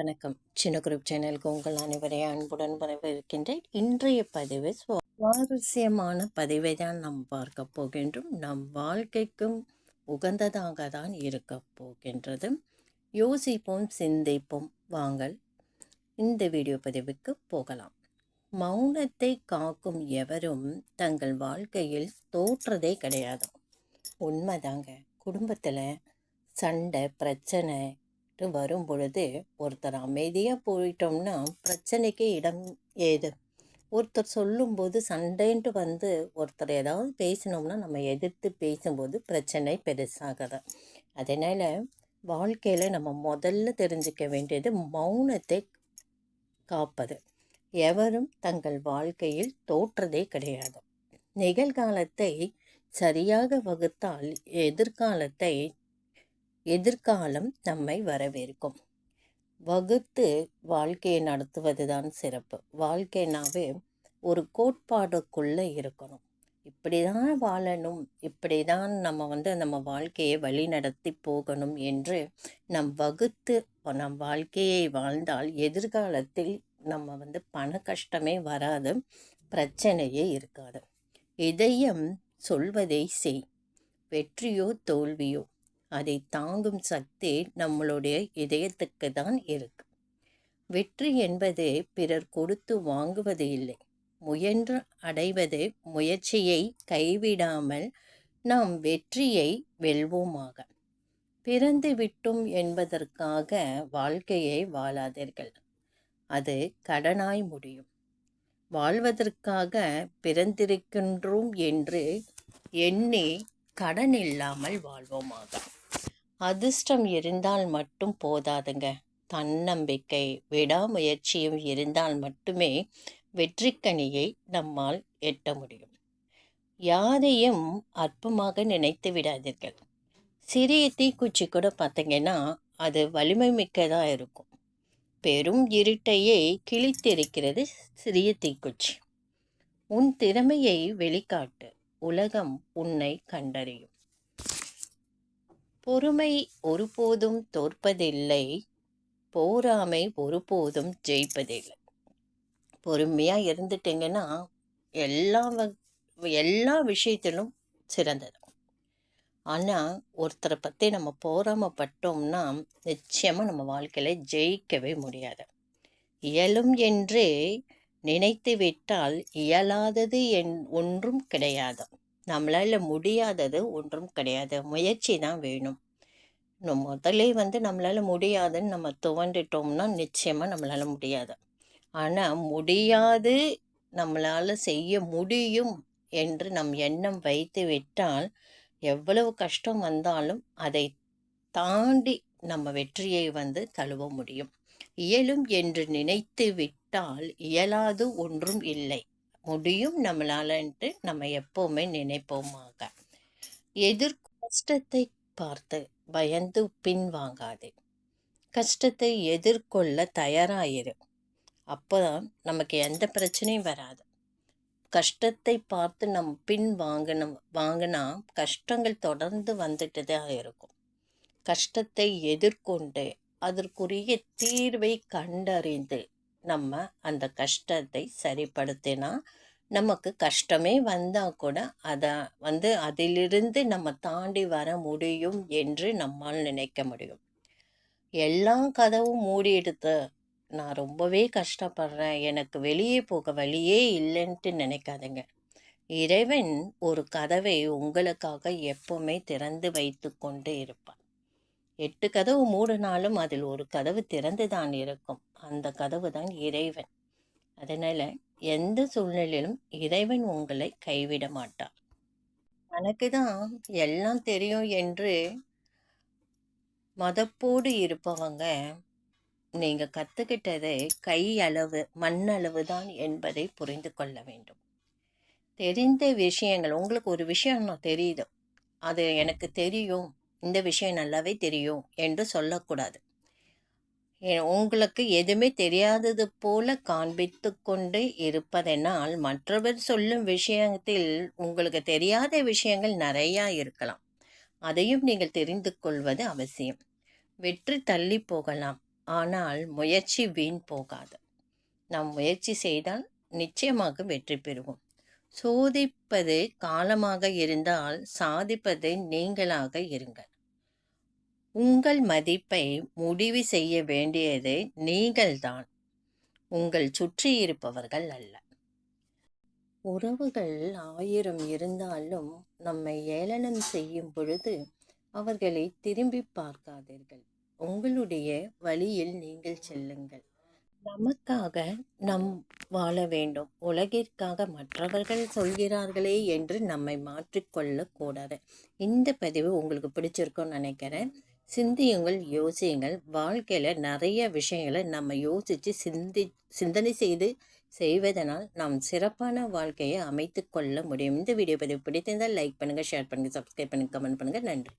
வணக்கம். சின்ன குரூப் சேனலுக்கு உங்கள் அனைவரையும் அன்புடன் வரவேற்கின்றேன். இன்றைய பதிவு சுவாரஸ்யமான பதிவை தான் நாம் பார்க்க போகின்றோம். நம் வாழ்க்கைக்கும் உகந்ததாக தான் இருக்க போகின்றது. யோசிப்போம் சிந்திப்போம். வாங்கள். இந்த வீடியோ பதிவுக்கு போகலாம். மௌனத்தை காக்கும் எவரும் தங்கள் வாழ்க்கையில் தோற்றதே கிடையாது. உண்மைதாங்க. குடும்பத்தில் சண்டை பிரச்சனை வரும் பொழுது ஒருத்தர் அமைதியாக போயிட்டோம்னா பிரச்சனைக்கு இடம் ஏது? ஒருத்தர் சொல்லும்போது சண்டைன்ட்டு வந்து ஒருத்தர் ஏதாவது பேசினோம்னா நம்ம எதிர்த்து பேசும்போது பிரச்சனை பெருசாகுது. அதனால் வாழ்க்கையில் நம்ம முதல்ல தெரிஞ்சுக்க வேண்டியது மௌனத்தை காப்பது. எவரும் தங்கள் வாழ்க்கையில் தோற்றதே கிடையாது. நிகழ்காலத்தை சரியாக வகுத்தால் எதிர்காலத்தை எதிர்காலம் நம்மை வரவேற்கும். வகுத்து வாழ்க்கையை நடத்துவது தான் சிறப்பு. வாழ்க்கைனாவே ஒரு கோட்பாடுக்குள்ளே இருக்கணும். இப்படி தான் வாழணும். இப்படி தான் நம்ம வந்து நம்ம வாழ்க்கையை வழி நடத்தி போகணும் என்று நம் வகுத்து நம் வாழ்க்கையை வாழ்ந்தால் எதிர்காலத்தில் நம்ம வந்து பண கஷ்டமே வராது. பிரச்சனையே இருக்காது. இதயம் சொல்வதை செய். வெற்றியோ தோல்வியோ. அதை தாங்கும் சக்தி நம்மளுடைய இதயத்துக்கு தான் இருக்கு. வெற்றி என்பது பிறர் கொடுத்து வாங்குவது இல்லை. முயன்று அடைவது முயற்சியை கைவிடாமல் நாம் வெற்றியை வெல்வோமாக. பிறந்து விட்டோம் என்பதற்காக வாழ்க்கையை வாழாதீர்கள். அது கடனாய் முடியும். வாழ்வதற்காக பிறந்திருக்கின்றோம் என்று எண்ணி கடன் இல்லாமல் வாழ்வோமாக. அதிர்ஷ்டம் இருந்தால் மட்டும் போதாதுங்க. தன்னம்பிக்கை விடாமுயற்சியும் இருந்தால் மட்டுமே வெற்றிக்கனியை நம்மால் எட்ட முடியும். யாரையும் அற்பமாக நினைத்து விடாதீர்கள். சிறிய தீக்குச்சி கூட பார்த்தீங்கன்னா அது வலிமை மிக்கதாக இருக்கும். பெரும் இருட்டையே கிழித்திருக்கிறது சிறிய தீக்குச்சி. உன் திறமையை வெளிக்காட்டு. உலகம் உன்னை கண்டறியும். பொறுமை ஒருபோதும் தோற்பதில்லை போராமை ஒருபோதும் ஜெயிப்பதில்லை. பொறுமையாக இருந்துட்டீங்கன்னா எல்லா வ- எல்லா விஷயத்திலும் சிறந்தது. ஆனால் ஒருத்தரை பற்றி நம்ம போராமப்பட்டோம்னா நிச்சயமாக நம்ம வாழ்க்கையில் ஜெயிக்கவே முடியாது. இயலும் என்று நினைத்து விட்டால் இயலாதது என் ஒன்றும் கிடையாது. நம்மளால் முடியாதது ஒன்றும் கிடையாது. முயற்சி தான் வேணும். நம்ம முதலே வந்து நம்மளால் முடியாதுன்னு நம்ம துவண்டுட்டோம்னா நிச்சயமாக நம்மளால் முடியாது. ஆனால் முடியாது நம்மளால் செய்ய முடியும் என்று நம் எண்ணம் வைத்து விட்டால் எவ்வளவு கஷ்டம் வந்தாலும் அதை தாண்டி நம்ம வெற்றியை வந்து தழுவ முடியும். இயலும் என்று நினைத்து விட்டால் இயலாது ஒன்றும் இல்லை. முடியும் நம்மளாலன்ட்டு நம்ம எப்போவுமே நினைப்போமாக. எதிர் கஷ்டத்தை பார்த்து பயந்து பின்வாங்காதே கஷ்டத்தை எதிர்கொள்ள தயாராயிரு. அப்போதான் நமக்கு எந்த பிரச்சனையும் வராது. கஷ்டத்தை பார்த்து நம் பின் வாங்கணும் வாங்கினா கஷ்டங்கள் தொடர்ந்து வந்துட்டு தான் இருக்கும். கஷ்டத்தை எதிர்கொண்டு அதற்குரிய தீர்வை கண்டறிந்து நம்ம அந்த கஷ்டத்தை சரிப்படுத்தினா நமக்கு கஷ்டமே வந்தால் கூட அதை வந்து அதிலிருந்து நம்ம தாண்டி வர முடியும் என்று நம்மால் நினைக்க முடியும். எல்லா கதவும் மூடி எடுத்து நான் ரொம்பவே கஷ்டப்படுறேன். எனக்கு வெளியே போக வழியே இல்லைன்ட்டு நினைக்காதீங்க. இறைவன் ஒரு கதவை உங்களுக்காக எப்பவுமே திறந்து வைத்து கொண்டு இருப்பான் எட்டு கதவு மூடினாலும் அதில் ஒரு கதவு திறந்து தான் இருக்கும். அந்த கதவு தான் இறைவன். அதனால எந்த சூழ்நிலையிலும் இறைவன் உங்களை கைவிட மாட்டார். எனக்கு தான் எல்லாம் தெரியும் என்று மதப்போடு இருப்பவங்க நீங்கள் கத்துக்கிட்டது கை அளவு மண்ணளவு தான் என்பதை புரிந்து கொள்ள வேண்டும். தெரிந்த விஷயங்கள் உங்களுக்கு ஒரு விஷயம் நான் தெரியுது. அது எனக்கு தெரியும். இந்த விஷயம் நல்லாவே தெரியும் என்று சொல்லக்கூடாது. உங்களுக்கு எதுவுமே தெரியாதது போல காண்பித்து கொண்டு இருப்பதனால் மற்றவர் சொல்லும் விஷயத்தில் உங்களுக்கு தெரியாத விஷயங்கள் நிறையா இருக்கலாம். அதையும் நீங்கள் தெரிந்து கொள்வது அவசியம். வெற்றி தள்ளி போகலாம். ஆனால் முயற்சி வீண் போகாது. நாம் முயற்சி செய்தால் நிச்சயமாக வெற்றி பெறுவோம். சோதிப்பது காலமாக இருந்தால் சாதிப்பது நீங்களாக இருங்கள். உங்கள் மதிப்பை முடிவு செய்ய வேண்டியது நீங்கள்தான். உங்கள் சுற்றி இருப்பவர்கள் அல்ல. உறவுகள் ஆயிரம் இருந்தாலும் நம்மை ஏளனம் செய்யும் பொழுது அவர்களை திரும்பி பார்க்காதீர்கள். உங்களுடைய வழியில் நீங்கள் செல்லுங்கள். நமக்காக நம் வாழ வேண்டும். உலகிற்காக மற்றவர்கள் சொல்கிறார்களே என்று நம்மை மாற்றிக்கொள்ளக்கூடாது. இந்த பதிவு உங்களுக்கு பிடிச்சிருக்கும்னு நினைக்கிறேன். சிந்தியுங்கள் யோசியுங்கள். வாழ்க்கையில் நிறைய விஷயங்களை நம்ம யோசித்து சிந்தி சிந்தனை செய்து செய்வதனால் நாம் சிறப்பான வாழ்க்கையை அமைத்து கொள்ள முடியும். இந்த வீடியோ பதிவு பிடித்திருந்தால் லைக் பண்ணுங்கள் ஷேர் பண்ணுங்கள் சப்ஸ்கிரைப் பண்ணுங்கள் கமெண்ட் பண்ணுங்கள் நன்றி.